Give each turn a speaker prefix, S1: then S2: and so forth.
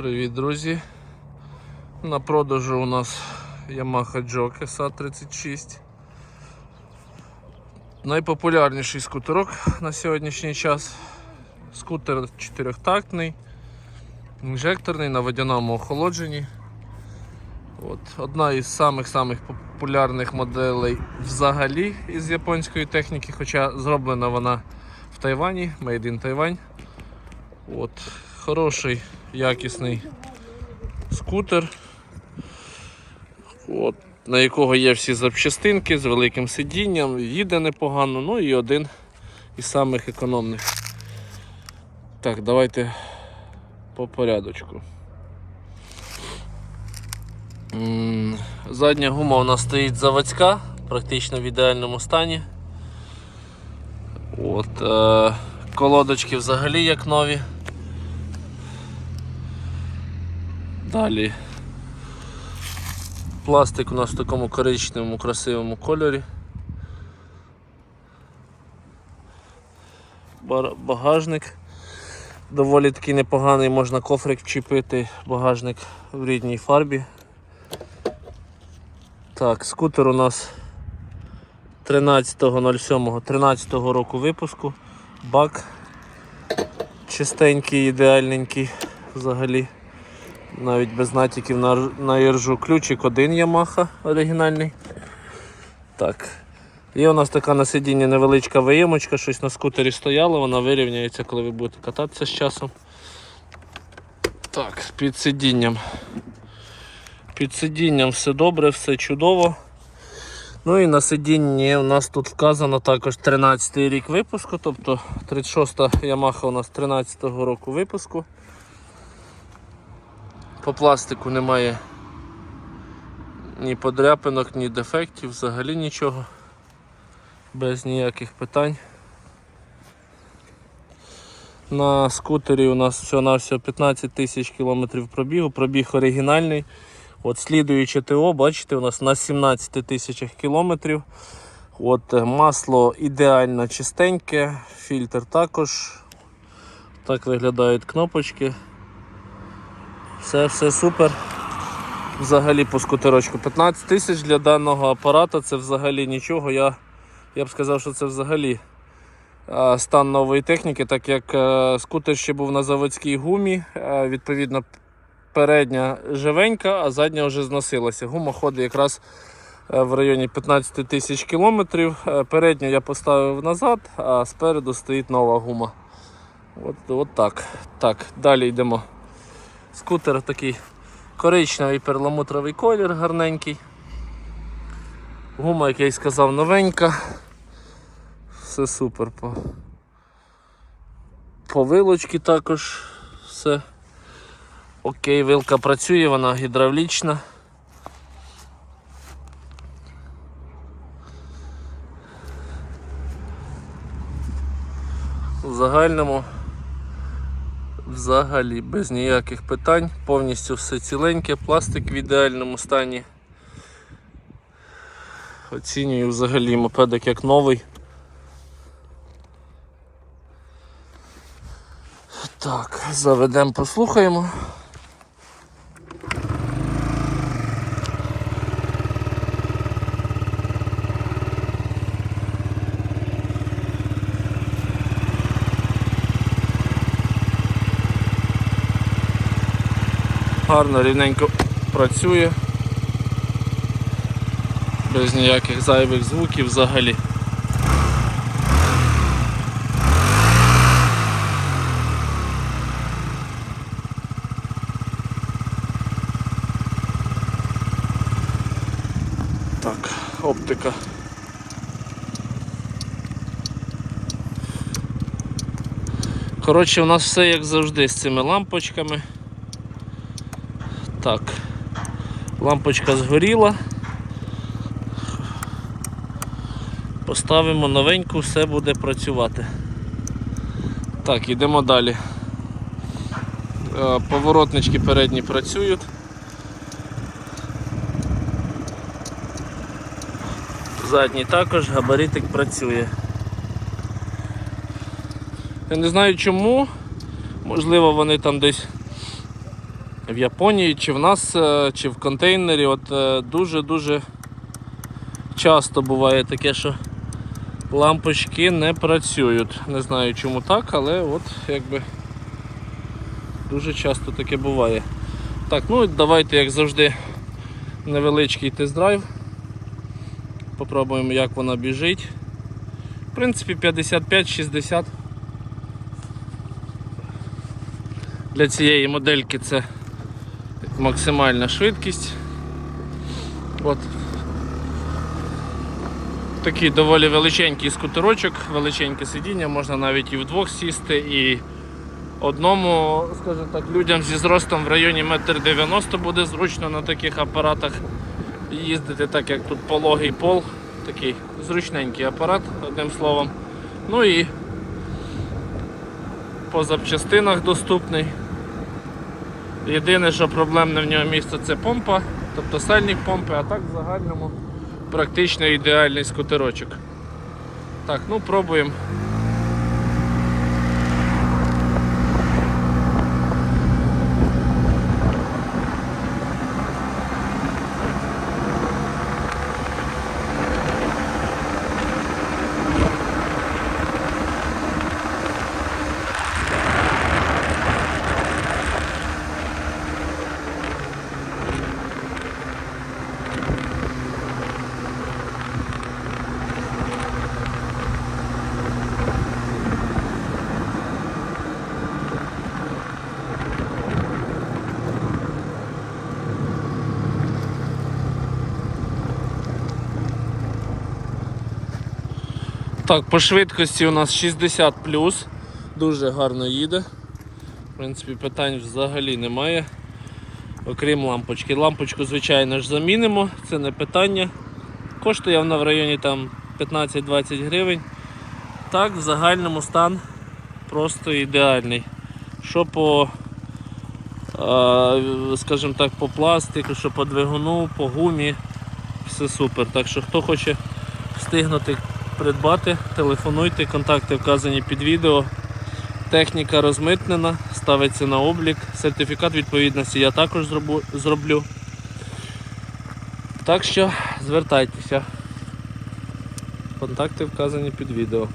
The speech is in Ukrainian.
S1: Привіт, друзі! На продажу у нас Yamaha Joke SA36. Найпопулярніший скутерок на сьогоднішній час. Скутер чотирьохтактний, інжекторний на водяному охолодженні. От, одна із самих-самих популярних моделей взагалі із японської техніки, хоча зроблена вона в Тайвані, Made in Taiwan. От, хороший, якісний скутер, от, на якого є всі запчастинки з великим сидінням, їде непогано, ну і один із самих економних. Так, давайте по порядочку. Задня гума у нас стоїть заводська, практично в ідеальному стані. От, е, колодочки взагалі як нові. Далі пластик у нас в такому коричневому красивому кольорі. Багажник доволі таки непоганий, можна кофрик вчепити, багажник в рідній фарбі. Так, скутер у нас 13.07 13 року випуску. Бак чистенький, ідеальненький взагалі. Навіть без натяків на, на іржу ключик один Yamaha оригінальний. Так. Є у нас така на сидінні невеличка виємочка, щось на скутері стояло, вона вирівняється, коли ви будете кататися з часом. Так, під сидінням. Під сидінням все добре, все чудово. Ну і на сидінні у нас тут вказано також 13 й рік випуску, тобто 36-та Yamaha у нас 13-го року випуску. По пластику немає ні подряпинок, ні дефектів, взагалі нічого. Без ніяких питань. На скутері у нас всього-навсього 15 тисяч кілометрів пробігу, пробіг оригінальний. От слідуюче ТО, бачите, у нас на 17 тисячах кілометрів. От е, масло ідеально чистеньке, фільтр також. Так виглядають кнопочки. Все, все супер. Взагалі по скутерочку. 15 тисяч для даного апарата це взагалі нічого. Я, я б сказав, що це взагалі е, стан нової техніки, так як е, скутер ще був на заводській гумі. е, Відповідно, передня живенька, а задня вже зносилася. Гума ходить якраз в районі 15 тисяч кілометрів. Передню я поставив назад, а спереду стоїть нова гума. От, от так. Так, далі йдемо. Скутер такий коричневий перламутровий колір, гарненький. Гума, як я й сказав, новенька. Все супер. По, по вилочці також все. Окей, вилка працює, вона гідравлічна. В загальному взагалі без ніяких питань, повністю все ціленьке, пластик в ідеальному стані. Оцінюю взагалі мопедик як новий. Так, заведемо, послухаємо. Гарно, рівненько працює. Без ніяких зайвих звуків взагалі. Так, оптика. Коротше, у нас все як завжди з цими лампочками. Так, лампочка згоріла. Поставимо новеньку, все буде працювати. Так, йдемо далі. Е, Поворотнички передні працюють. Задній також, габаритик працює. Я не знаю чому, можливо вони там десь в Японії, чи в нас, е, чи в контейнері. От е, дуже-дуже часто буває таке, що лампочки не працюють. Не знаю чому так, але от якби дуже часто таке буває. Так, ну давайте, як завжди, невеличкий тест-драйв. Попробуємо, як вона біжить. В принципі, 55-60. Для цієї модельки це максимальна швидкість. От. Такий доволі величенький скутерочок, величеньке сидіння, можна навіть і вдвох сісти, і одному, скажімо так, людям зі зростом в районі 1,90 м буде зручно на таких апаратах їздити, так як тут пологий пол. Такий зручненький апарат, одним словом. Ну і по запчастинах доступний. Єдине, що проблемне в нього місце це помпа, тобто сальник помпи, а так в загальному практично ідеальний скутерочок. Так, ну пробуємо. Так, по швидкості у нас 60 дуже гарно їде. В принципі, питань взагалі немає. Окрім лампочки. Лампочку, звичайно ж, замінимо, це не питання. Коштує вона в районі там 15-20 гривень. Так, в загальному стан просто ідеальний. Що по, скажімо так, по пластику, що по двигуну, по гумі, все супер. Так що хто хоче встигнути придбати, телефонуйте, контакти вказані під відео. Техніка розмитнена, ставиться на облік. Сертифікат відповідності я також зроблю. Так що звертайтеся. Контакти вказані під відео.